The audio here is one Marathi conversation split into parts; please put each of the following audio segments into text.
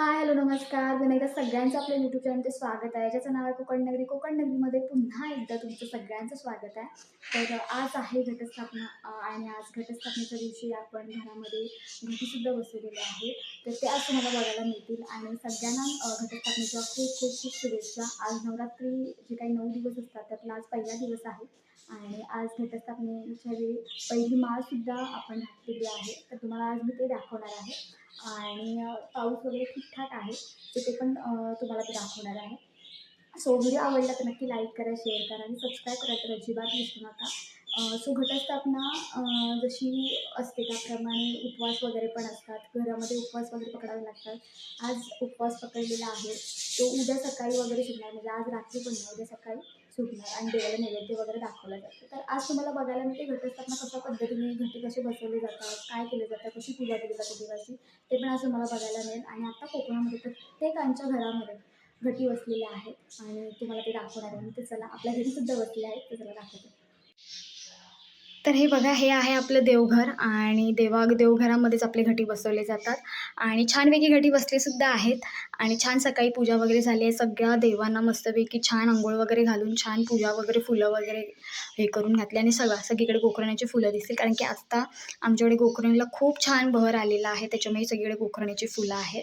हाय हॅलो नमस्कार. पुन्हा सगळ्यांचं आपल्या यूट्यूब चॅनलचे स्वागत आहे. ज्याचं नाव आहे कोकण नगरी. कोकण नगरीमध्ये पुन्हा एकदा तुमचं सगळ्यांचं स्वागत आहे. तर आज आहे घटस्थापना आणि आज घटस्थापनेच्या दिवशी आपण घरामध्ये घटीसुद्धा बसवलेले आहे तर ते आज तुम्हाला बघायला मिळतील. आणि सगळ्यांना घटस्थापनेच्या खूप खूप खूप शुभेच्छा. आज नवरात्री जे काही नऊ दिवस असतात त्यातला आज पहिला दिवस आहे. आणि आज घटस्थापनेच्या वेळी पहिली माळसुद्धा आपण घातलेली आहे. तर तुम्हाला आज मी ते दाखवणार आहे. आणि पाऊस वगैरे ठीकठाक आहे तर ते पण तुम्हाला ते दाखवणार आहे. सो व्हिडिओ आवडला तर नक्की लाईक करा शेअर करा आणि सबस्क्राईब करा तर अजिबात विसरू नका. सो घटस्थापना जशी असते त्याप्रमाणे उपवास वगैरे पण असतात. घरामध्ये उपवास वगैरे पकडावे लागतात. आज उपवास पकडलेला आहे. तो उद्या सकाळी वगैरे सुटणार म्हणजे आज रात्री पण नाही उद्या सकाळी. सुटणार आणि देवाला नैवेद्य वगैरे दाखवला जातो. तर आज तुम्हाला बघायला मिळते घटस्थापना कशा पद्धतीने घटी कसे बसवले जातात काय केले जातं कशी पूजा केली जाते देवाची ते पण आज तुम्हाला बघायला मिळेल. आणि आता कोकणामध्ये प्रत्येकांच्या घरामध्ये घटी बसलेल्या आहेत आणि तुम्हाला ते दाखवणार आहे. ते चला आपल्या घरीसुद्धा बसले आहेत ते चला दाखवते. तर हे बघा हे आहे आपलं देवघर आणि देवा देवघरामध्येच आपले घटी बसवले जातात. आणि छानपैकी घटी बसलेसुद्धा आहेत. आणि छान सकाळी पूजा वगैरे झाली आहे. सगळ्या देवांना मस्तपैकी छान आंघोळ वगैरे घालून छान पूजा वगैरे फुलं वगैरे हे करून घातली आणि सगळं सगळीकडे गोकर्णाची फुलं दिसतील. कारण की आत्ता आमच्याकडे गोकर्णीला खूप छान बहर आलेला आहे. त्याच्यामुळे सगळीकडे गोकर्णाची फुलं आहेत.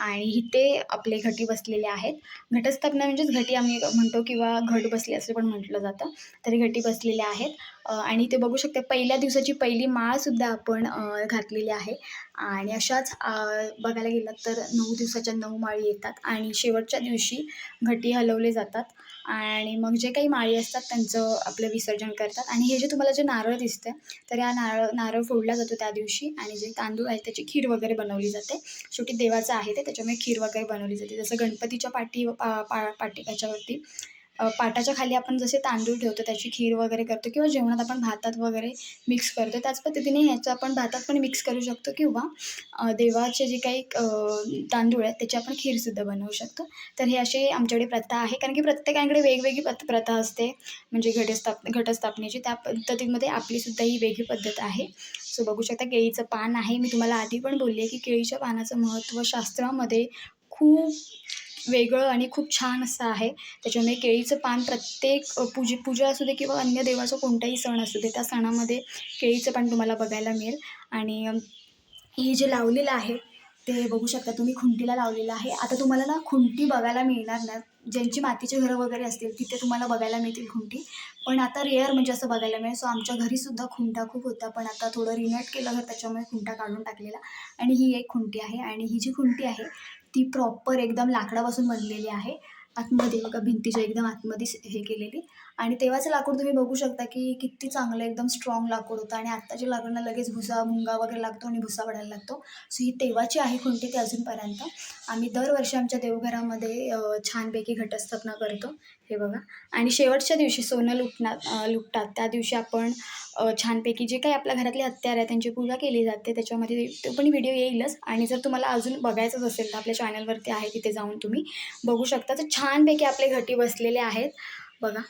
आणि इथे आपले घटी बसलेले आहेत. घटस्थापना म्हणजेच घटी आम्ही म्हणतो किंवा घट बसले असं पण म्हटलं जातं. तरी घटी बसलेल्या आहेत. आणि ते बघू शकते. पहिल्या दिवसाची पहिली माळसुद्धा आपण घातलेली आहे. आणि अशाच बघायला गेलं तर नऊ दिवसाच्या नऊ माळी येतात आणि शेवटच्या दिवशी घटी हलवले जातात. आणि मग जे काही माळी असतात त्यांचं आपलं विसर्जन करतात. आणि हे जे तुम्हाला जे नारळ दिसतं तर या नारळ नारळ फोडला जातो त्या दिवशी आणि जे तांदूळ आहे त्याची खीर वगैरे बनवली जाते. शेवटी देवाचं आहे ते त्याच्यामुळे खीर वगैरे बनवली जाते. जसं गणपतीच्या पाठी पा पा पाठी याच्यावरती पाटाच्या खाली आपण जसे तांदूळ ठेवतो त्याची खीर वगैरे करतो किंवा जेवणात आपण भातात वगैरे मिक्स करतो. त्याच पद्धतीने ह्याचं आपण भातात पण मिक्स करू शकतो किंवा देवाचे जे काही तांदूळ आहेत त्याची आपण खीरसुद्धा बनवू शकतो. तर हे असे आमच्याकडे प्रथा आहे. कारण की प्रत्येकाकडे वेगवेगळी पत प्रथा असते. म्हणजे घटस्थाप घटस्थापनेची. त्या पद्धतीमध्ये आपलीसुद्धा ही वेगळी पद्धत आहे. सो बघू शकता केळीचं पान आहे. मी तुम्हाला आधी पण बोलली आहे की केळीच्या पानाचं महत्त्व शास्त्रामध्ये खूप वेगळं आणि खूप छान असं आहे. त्याच्यामुळे केळीचं पान प्रत्येक पूजे पूजा असू दे किंवा अन्य देवाचा कोणताही सण असू दे त्या सणामध्ये केळीचं पान तुम्हाला बघायला मिळेल. आणि हे जे लावलेलं आहे ते बघू शकता तुम्ही खुंटीला लावलेलं आहे. आता तुम्हाला ना खुंटी बघायला मिळणार ना. ज्यांची मातीचे घरं वगैरे असतील तिथे तुम्हाला बघायला मिळतील खुंटी. पण आता रेअर म्हणजे असं बघायला मिळेल. सो आमच्या घरीसुद्धा खुंटा खूप होता. पण आता थोडं रिनोट केलं घर त्याच्यामुळे खुंटा काढून टाकलेला. आणि ही एक खुंटी आहे. आणि ही जी खुंटी आहे ती प्रॉपर एकदम लाकडापासून बनलेली आहे. आतमध्ये बघा भिंतीच्या एकदम आतमध्ये हे केलेली. आणि तेव्हाचं लाकूड तुम्ही बघू शकता की किती चांगलं एकदम स्ट्रॉंग लाकूड होतं. आणि आत्ताच्या लाकडांना लगेच भुसा मुंगा वगैरे लागतो आणि भुसा पडायला लागतो. सो ही तेव्हाची आहे खुंटी ती अजूनपर्यंत. आम्ही दरवर्षी आमच्या देवघरामध्ये छानपैकी घटस्थापना करतो. हे बघा. आणि शेवटच्या दिवशी सोनं लुटणार लुटतात. त्या दिवशी आपण छानपैकी जे काही आपल्या घरातले हत्यार आहे त्यांची पूजा केली जाते. त्याच्यामध्ये तो पण व्हिडिओ येईलच. आणि जर तुम्हाला अजून बघायचंच असेल तर आपल्या चॅनलवरती आहे तिथे जाऊन तुम्ही बघू शकता. तर छान छानपैकी आपले घटी बसलेले आहेत. बघा.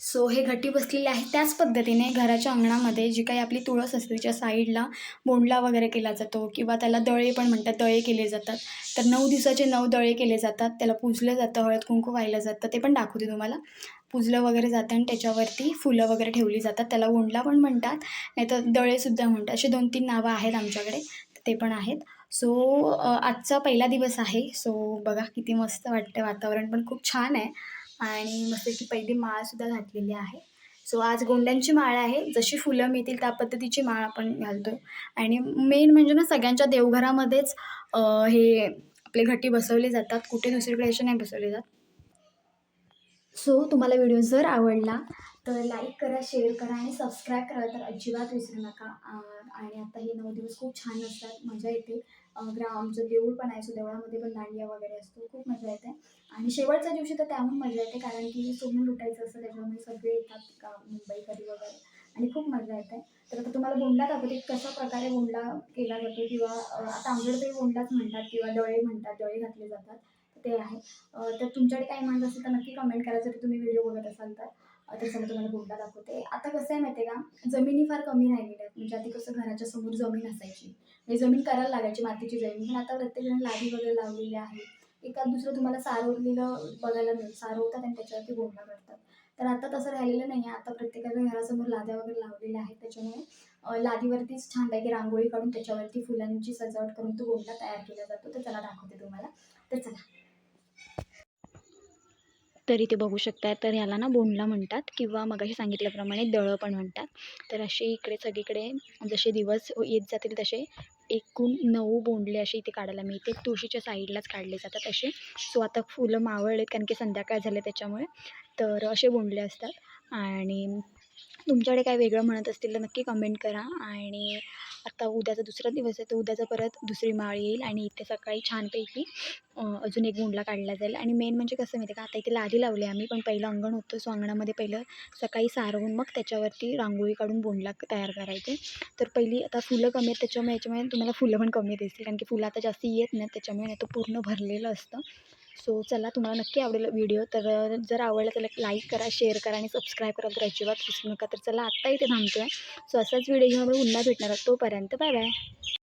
सो हे घटी बसलेले आहे त्याच पद्धतीने घराच्या अंगणामध्ये जी काही आपली तुळस असते तिच्या साईडला बोंडला वगैरे केला जातो किंवा त्याला दळे पण म्हणतात दळे केले जातात. तर नऊ दिवसाचे नऊ दळे केले जातात. त्याला पुजलं जातं हळद कुंकू वाहिलं जातं. ते पण दाखवते तुम्हाला. पुजलं वगैरे जातं आणि त्याच्यावरती फुलं वगैरे ठेवली जातात. त्याला गोंडला पण म्हणतात नाहीतर दळेसुद्धा म्हणतात. असे दोन तीन नावं आहेत आमच्याकडे. ते पण आहेत. सो आजचा पहिला दिवस आहे. सो बघा किती मस्त वाटतं वातावरण पण खूप छान आहे. आणि मस्त की पहिली माळसुद्धा घातलेली आहे. सो आज गोंड्यांची माळ आहे. जशी फुलं मिळतील त्या पद्धतीची माळ आपण घालतो आणि मेन म्हणजे ना सगळ्यांच्या देवघरामध्येच हे आपले घटी बसवले जातात. कुठे दुसरीकडे असे नाही बसवले जात. सो तुम्हाला व्हिडिओ जर आवडला तर लाईक करा शेअर करा आणि सबस्क्राईब करा तर अजिबात विसरू नका. आणि आता हे नऊ दिवस खूप छान असतात मजा येते. अं, ग्रा आमचं देऊळ पण आहे सो देवळामध्ये पण दांडिया वगैरे असतो खूप मजा येते. आणि शेवटच्या दिवशी तर त्याहून मजा येते कारण की सोनं लुटायचं असतं त्याच्यामुळे सगळे येतात का मुंबईकरी वगैरे. आणि खूप मजा येते. तर आता तुम्हाला बोंडला दाखवते कशा प्रकारे बोंडला केला जातो किंवा आता आमच्याकडे तरी बोंडलाच म्हणतात किंवा डळे म्हणतात डळे घातले जातात. ते आहे. तर तुमच्याकडे काही म्हणत असेल तर नक्की कमेंट करा. जर तुम्ही व्हिडिओ बघत असाल तर अ, तुम्हाला बोलता दाखवते. आता कसं आहे माहिती आहे का? जमिनी फार कमी राहिलेल्या आहेत. म्हणजे आधी कसं घराच्या समोर जमीन असायची. म्हणजे जमीन करायला लागायची मातीची जमीन. पण आता प्रत्येकजण लादी वगैरे लावलेली आहे एका दुसरं तुम्हाला सारवलेलं बघायला मिळेल सारवतात आणि त्याच्यावरती बोंडला करतात. तर आता तसं राहिलेलं नाही आहे. आता प्रत्येकाच्या घरासमोर लाद्या वगैरे लावलेल्या आहेत. त्याच्यामुळे लादीवरतीच छानपैकी रांगोळी काढून त्याच्यावरती फुलांची सजावट करून तो गोंडा तयार केला जातो. तर चला दाखवते तुम्हाला. तर चला. तर इथे बघू शकताय तर ह्याला ना बोंडला म्हणतात किंवा मगाशी सांगितल्याप्रमाणे दळं पण म्हणतात. तर असे इकडे सगळीकडे जसे दिवस येत जातील तसे एकूण नऊ बोंडले असे इथे काढायला मिळते तुळशीच्या साईडलाच काढले जातात असे. सो आता फुलं मावळलेत कारण की संध्याकाळ झाले त्याच्यामुळे. तर असे बोंडले असतात. आणि तुमच्याकडे काय वेगळं म्हणत असतील तर नक्की कमेंट करा. आणि आता उद्याचा दुसरा दिवस आहे तर उद्याचा परत दुसरी माळ येईल आणि इथे सकाळी छानपैकी अजून एक बोंडला काढला जाईल. आणि मेन म्हणजे कसं माहिती आहे का आता इथे लादी लावली आम्ही पण पहिलं अंगण होतं सो अंगणामध्ये पहिलं सकाळी सारवून मग त्याच्यावरती रांगोळी काढून बोंडला तयार करायचे. तर पहिली आता फुलं कमी आहेत त्याच्यामुळे याच्यामुळे तुम्हाला फुलं पण कमी दिसतील कारण की फुलं आता जास्त येत नाहीत त्याच्यामुळे नाही तर पूर्ण भरलेलं असतं. सो चला तुम्हाला नक्की आवडेल व्हिडिओ तर जर आवडला तर लाईक करा शेअर करा आणि सबस्क्राईब करा. तर अजिबात विसरू नका. तर चला आत्ता इथे थांबतो आहे सो असाच व्हिडिओ घेऊन पुन्हा भेटणार आहोत. तोपर्यंत बाय बाय.